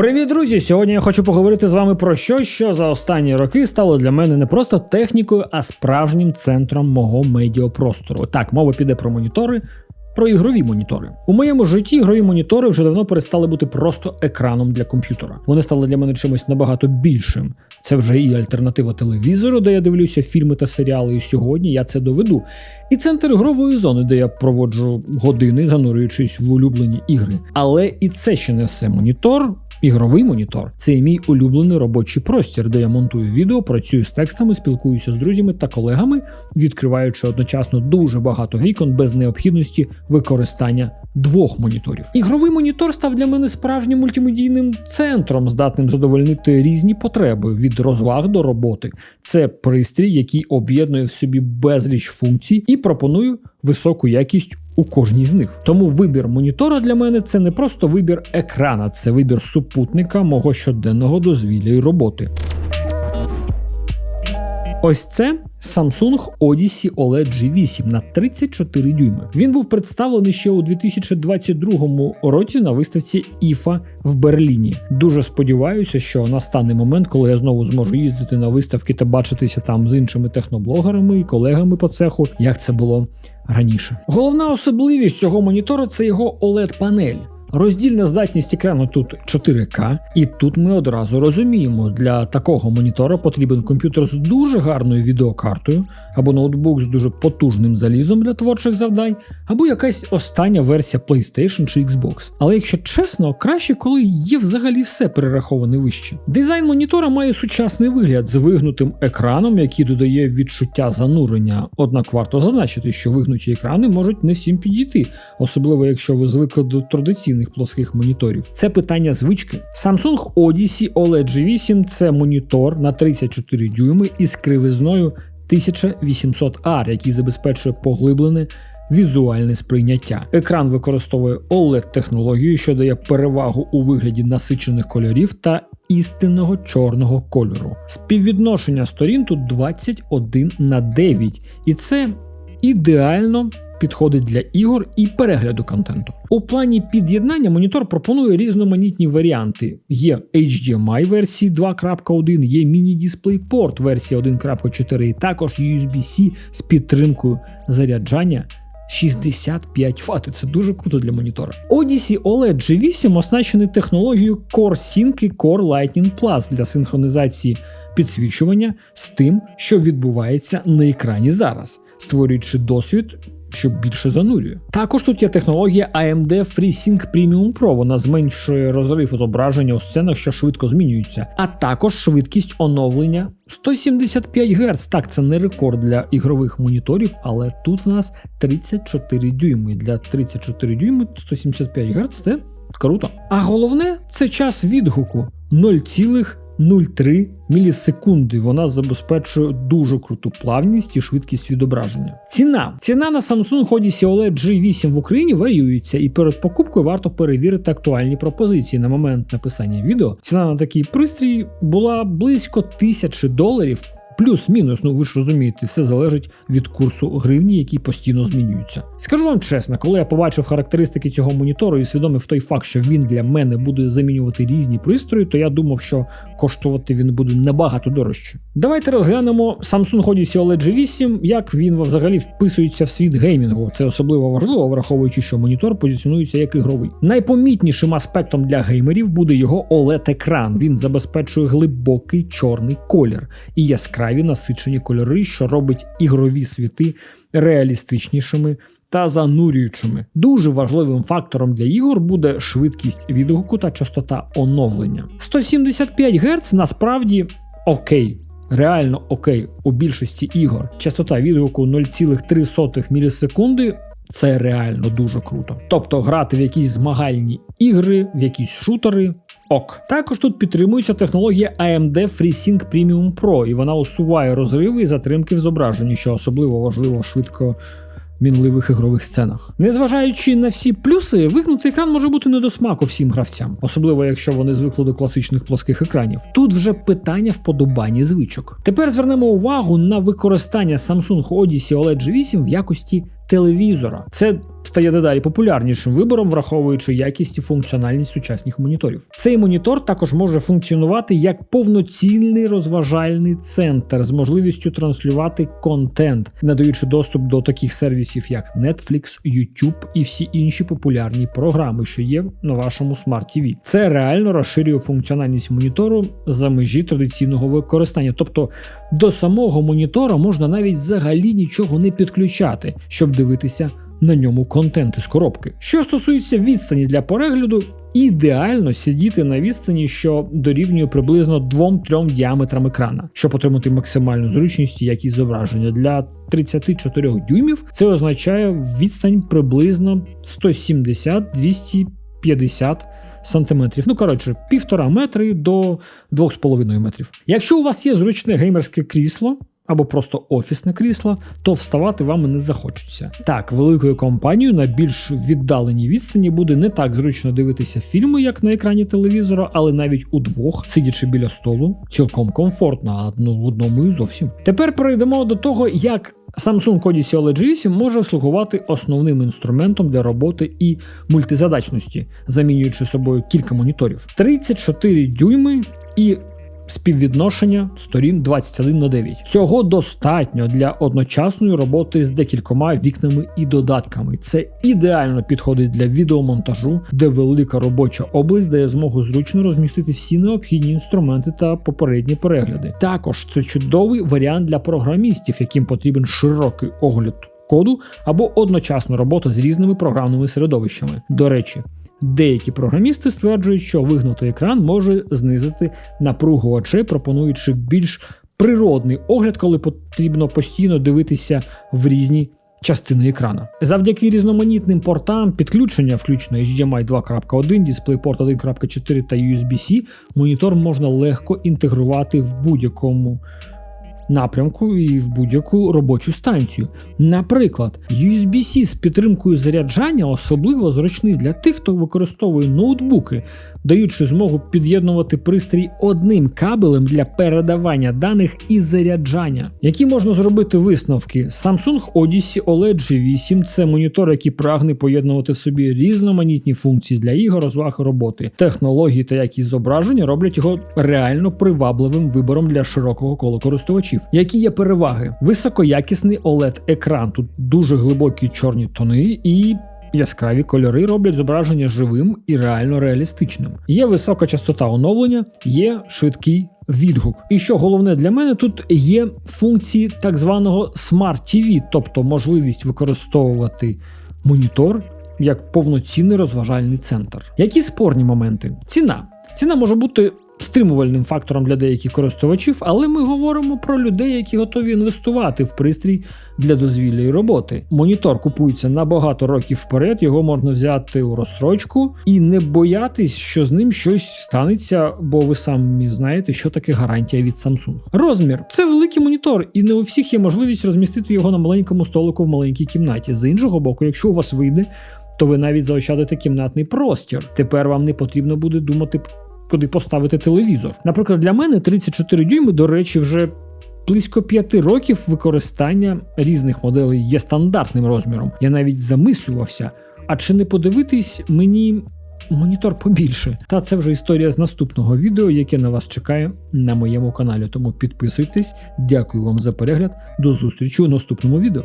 Привіт, друзі! Сьогодні я хочу поговорити з вами про що, що за останні роки стало для мене не просто технікою, а справжнім центром мого медіапростору. Так, мова піде про монітори. Про ігрові монітори у моєму житті ігрові монітори вже давно перестали бути просто екраном для комп'ютера. Вони стали для мене чимось набагато більшим. Це вже і альтернатива телевізору, де я дивлюся фільми та серіали. І сьогодні я це доведу. І центр ігрової зони, де я проводжу години, занурюючись в улюблені ігри. Але і це ще не все монітор. Ігровий монітор це і мій улюблений робочий простір, де я монтую відео, працюю з текстами, спілкуюся з друзями та колегами, відкриваючи одночасно дуже багато вікон без необхідності використання двох моніторів. Ігровий монітор став для мене справжнім мультимедійним центром, здатним задовольнити різні потреби від розваг до роботи. Це пристрій, який об'єднує в собі безліч функцій і пропонує високу якість у кожній з них. Тому вибір монітора для мене це не просто вибір екрана, це вибір супутника мого щоденного дозвілля і роботи. Ось це Samsung Odyssey OLED G8 на 34 дюйми. Він був представлений ще у 2022 році на виставці IFA в Берліні. Дуже сподіваюся, що настане момент, коли я знову зможу їздити на виставки та бачитися там з іншими техноблогерами і колегами по цеху, як це було раніше. Головна особливість цього монітора це його oled панель Роздільна здатність екрану тут 4К, і тут ми одразу розуміємо, для такого монітора потрібен комп'ютер з дуже гарною відеокартою, або ноутбук з дуже потужним залізом для творчих завдань, або якась остання версія PlayStation чи Xbox. Але якщо чесно, краще, коли є взагалі все перераховане вище. Дизайн монітора має сучасний вигляд з вигнутим екраном, який додає відчуття занурення. Однак варто зазначити, що вигнуті екрани можуть не всім підійти, особливо якщо ви звикли до традиційних повноцінних плоских моніторів. Це питання звички. Samsung Odyssey OLED G8 це монітор на 34 дюйми із кривизною 1800R, який забезпечує поглиблене. Візуальне сприйняття. Екран використовує oled технологію, що дає перевагу у вигляді насичених кольорів та істинного чорного кольору. Співвідношення сторін тут 21 на 9, і це ідеально підходить для ігор і перегляду контенту. У плані під'єднання монітор пропонує різноманітні варіанти. Є HDMI версії 2.1, є міні-дисплей-порт версії 1.4 і також USB-C з підтримкою заряджання. 65 Вт. Це дуже круто для монітора. Odyssey OLED G8 оснащений технологією Core Sync і Core Lightning Plus для синхронізації підсвічування з тим, що відбувається на екрані зараз, створюючи досвід що більше занурює. Також тут є технологія AMD FreeSync Premium Pro, вона зменшує розрив зображення у сценах, що швидко змінюються, а також швидкість оновлення 175 Гц. Так, це не рекорд для ігрових моніторів, але тут в нас 34 дюйми. Для 34 дюйми 175 Гц це круто. А головне це час відгуку 0, 0,3 мілісекунди. Вона забезпечує дуже круту плавність і швидкість відображення. Ціна ціна на Samsung Odyssey OLED G8 в Україні варіюється, і перед покупкою варто перевірити актуальні пропозиції на момент написання відео. Ціна на такий пристрій була близько тисячі доларів. Плюс-мінус, ну ви ж розумієте, все залежить від курсу гривні, який постійно змінюється. Скажу вам чесно, коли я побачив характеристики цього монітору і свідомив той факт, що він для мене буде замінювати різні пристрої, то я думав, що коштувати він буде набагато дорожче. Давайте розглянемо Samsung Odyssey OLED G8, як він взагалі вписується в світ геймінгу. Це особливо важливо, враховуючи, що монітор позиціонується як ігровий. Найпомітнішим аспектом для геймерів буде його oled екран Він забезпечує глибокий чорний колір і яскраві насичені кольори, що робить ігрові світи реалістичнішими та занурюючими. Дуже важливим фактором для ігор буде швидкість відгуку та частота оновлення. 175 Гц насправді окей. Реально окей у більшості ігор. Частота відгуку 0,3 мілісекунди це реально дуже круто. Тобто грати в якісь змагальні ігри, в якісь шутери. Ок. Також тут підтримується технологія AMD FreeSync Premium Pro, і вона усуває розриви і затримки в зображенні, що особливо важливо швидко мінливих ігрових сценах. Незважаючи на всі плюси, вигнутий екран може бути не до смаку всім гравцям, особливо якщо вони звикли до класичних плоских екранів. Тут вже питання вподобання звичок. Тепер звернемо увагу на використання Samsung Odyssey OLED G8 в якості телевізора. Це стає дедалі популярнішим вибором, враховуючи якість і функціональність сучасних моніторів. Цей монітор також може функціонувати як повноцінний розважальний центр з можливістю транслювати контент, надаючи доступ до таких сервісів, як Netflix, YouTube і всі інші популярні програми, що є на вашому Smart TV. Це реально розширює функціональність монітору за межі традиційного використання, тобто до самого монітора можна навіть взагалі нічого не підключати, щоб дивитися на ньому контент із коробки. Що стосується відстані для перегляду, ідеально сидіти на відстані, що дорівнює приблизно 2-3 діаметрам екрана, щоб отримати максимальну зручність і якість зображення. Для 34 дюймів це означає відстань приблизно 170-250 сантиметрів. Ну, коротше, півтора метри до 2,5 метрів. Якщо у вас є зручне геймерське крісло, або просто офісне крісло, то вставати вам не захочеться. Так, великою компанією на більш віддаленій відстані буде не так зручно дивитися фільми, як на екрані телевізора, але навіть удвох, сидячи біля столу, цілком комфортно, а ну, в одному і зовсім. Тепер перейдемо до того, як Samsung Odyssey OLED G8 може слугувати основним інструментом для роботи і мультизадачності, замінюючи собою кілька моніторів. 34 дюйми і співвідношення сторін 21 на 9. Цього достатньо для одночасної роботи з декількома вікнами і додатками. Це ідеально підходить для відеомонтажу, де велика робоча область дає змогу зручно розмістити всі необхідні інструменти та попередні перегляди. Також це чудовий варіант для програмістів, яким потрібен широкий огляд коду або одночасна робота з різними програмними середовищами. До речі. Деякі програмісти стверджують, що вигнутий екран може знизити напругу очей, пропонуючи більш природний огляд, коли потрібно постійно дивитися в різні частини екрана. Завдяки різноманітним портам підключення, включно HDMI 2.1, DisplayPort 1.4 та USB-C, монітор можна легко інтегрувати в будь-якому напрямку і в будь-яку робочу станцію. Наприклад, USB-C з підтримкою заряджання особливо зручний для тих, хто використовує ноутбуки, даючи змогу під'єднувати пристрій одним кабелем для передавання даних і заряджання. Які можна зробити висновки? Samsung Odyssey OLED G8 це монітор, який прагне поєднувати в собі різноманітні функції для ігор, розваг роботи. Технології та якість зображення роблять його реально привабливим вибором для широкого кола користувачів. Які є переваги? Високоякісний OLED екран, тут дуже глибокі чорні тони і Яскраві кольори роблять зображення живим і реально реалістичним. Є висока частота оновлення, є швидкий відгук. І що головне для мене, тут є функції так званого Smart TV, тобто можливість використовувати монітор як повноцінний розважальний центр. Які спорні моменти? Ціна. Ціна може бути стримувальним фактором для деяких користувачів, але ми говоримо про людей, які готові інвестувати в пристрій для дозвілля і роботи. Монітор купується на багато років вперед, його можна взяти у розстрочку і не боятись, що з ним щось станеться, бо ви самі знаєте, що таке гарантія від Samsung. Розмір це великий монітор, і не у всіх є можливість розмістити його на маленькому столику в маленькій кімнаті. З іншого боку, якщо у вас вийде. То ви навіть заощадите кімнатний простір. Тепер вам не потрібно буде думати куди поставити телевізор. Наприклад, для мене 34 дюйми, до речі, вже близько 5 років використання різних моделей є стандартним розміром. Я навіть замислювався, а чи не подивитись мені. Монітор побільше. Та це вже історія з наступного відео, яке на вас чекає на моєму каналі. Тому підписуйтесь, дякую вам за перегляд. До зустрічі у наступному відео.